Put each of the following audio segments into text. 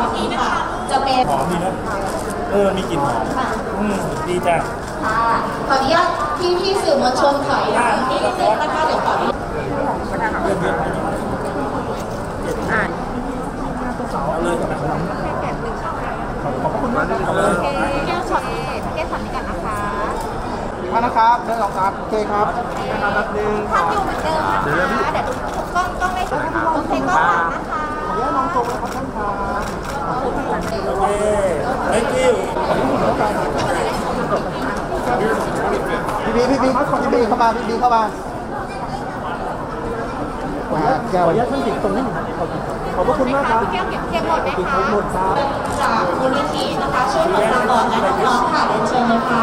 นคริสต์มาสในวันนี้ค่ะจะเป็นหอมดีนะเออ มีกลิ่นหอมค่ะอืมดีจ้ะค่ะขออนุญาตพี่พี่ๆสื่อมวลชนถอยหลังนิดนึงนะคะเดี๋ยวขออนุญาตเอาเลยขอบคุณมากเอาเลยแก้วช็อตแก้วช็อตนี้กันนะคะมานะครับเดินออกครับโอเคครับนะครับหนึ่งภาพอยู่เหมือนเดิมนะคะเดี๋ยวดูกล้องกล้องได้สวยโอเคกล้องหลังนะคะขออนุญาตน้องตรงนะครับท่านครับ โอเค thank you พี่บีพี่บีพี่บีเข้ามาพี่บีเข้ามาแก้วขออนุญาตท่านติดตรงนี้ขอบพระคุณมากครับแก้วเก็บเก็บหมดไหมคะหมดครับ จากมูลนิธินะคะช่วยคนตาบอดและน้องๆค่ะเรียนเชิญเลยค่ะ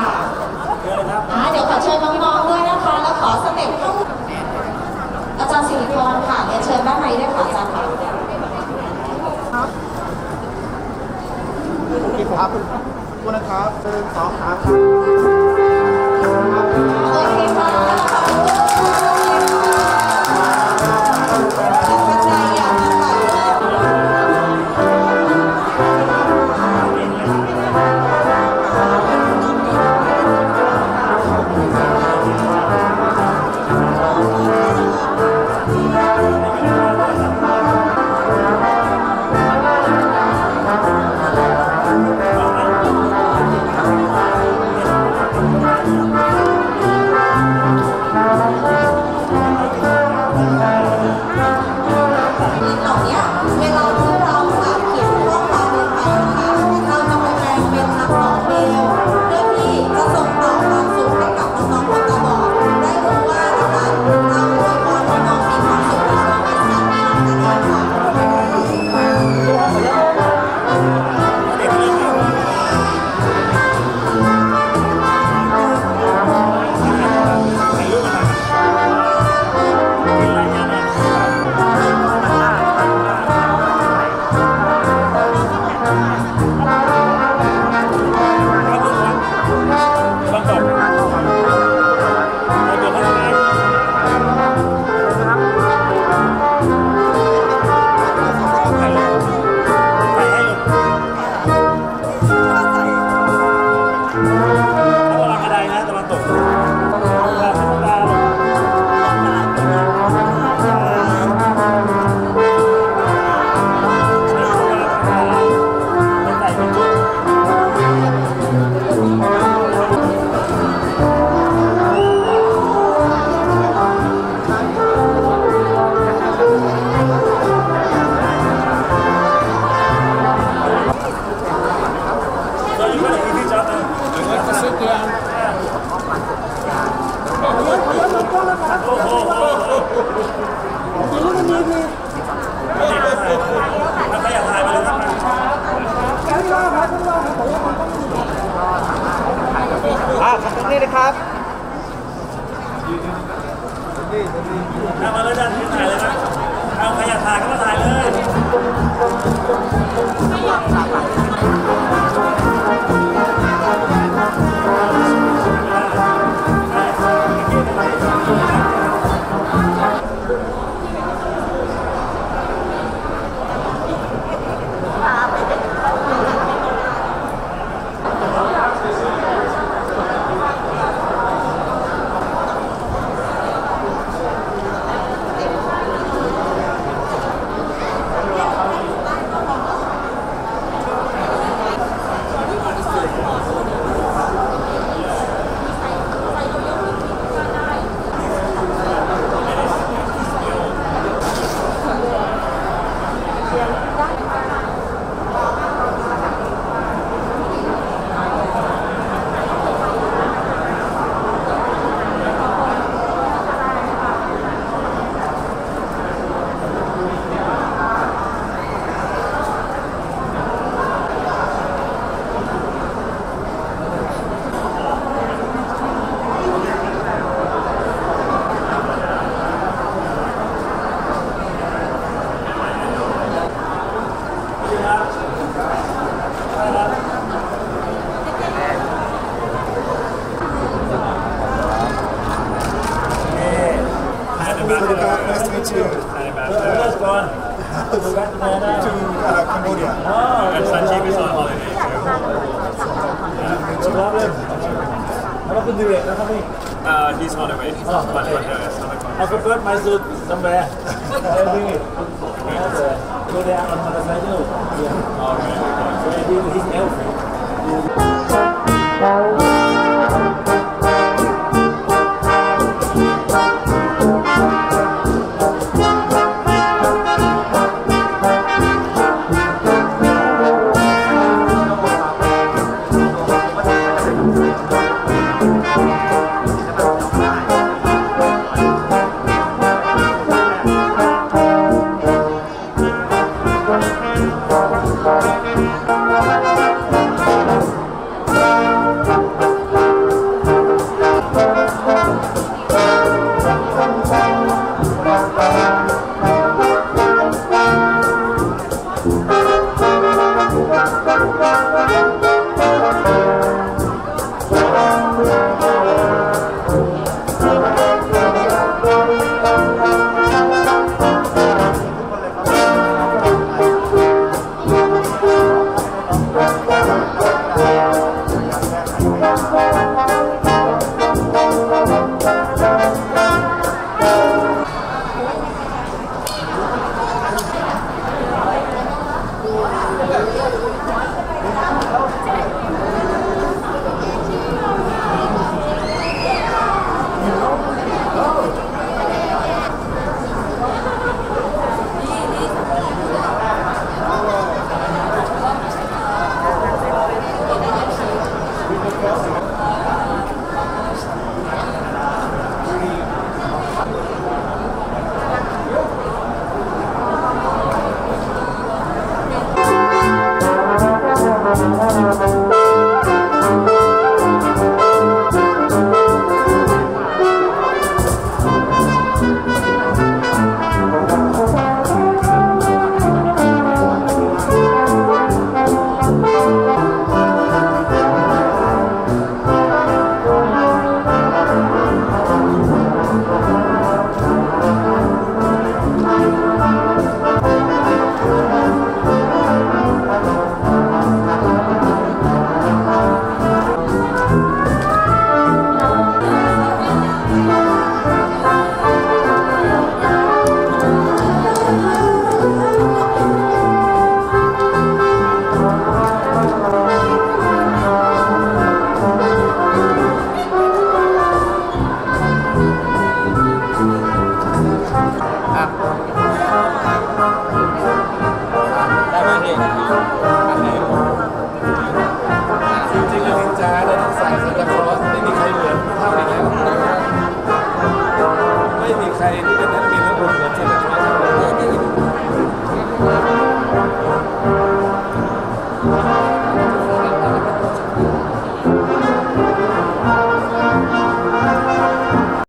เชิญเลยครับ อ่าเดี๋ยวขอเชิญน้องๆด้วยนะคะ แล้วขอสเต็ปเข้าอาจารย์สิริพรค่ะเรียนเชิญด้านในด้วยค่ะ อาจารย์ค่ะโอเคครับคุณนะครับหนึ่งสองสามครับ เอามาเลยด้านนี้ถ่ายเลยนะเอาใครอยากถ่ายก็มาถ่ายเลย going? to uh, Cambodia. Oh, and Sanjeev is on holiday too. What happened? What happened to it? What happened? He's on away. He's oh, okay. I prefer my suit somewhere. I bring it. Go there on motorcycle. Yeah. All right. So I bring his elf. Thank จ อัาครอสไม่มีใครเหมือนเท่าอีกแล้วนะครับไม่มีใครที่เป็นนักบินแล้วอุ่เหมือนเช่น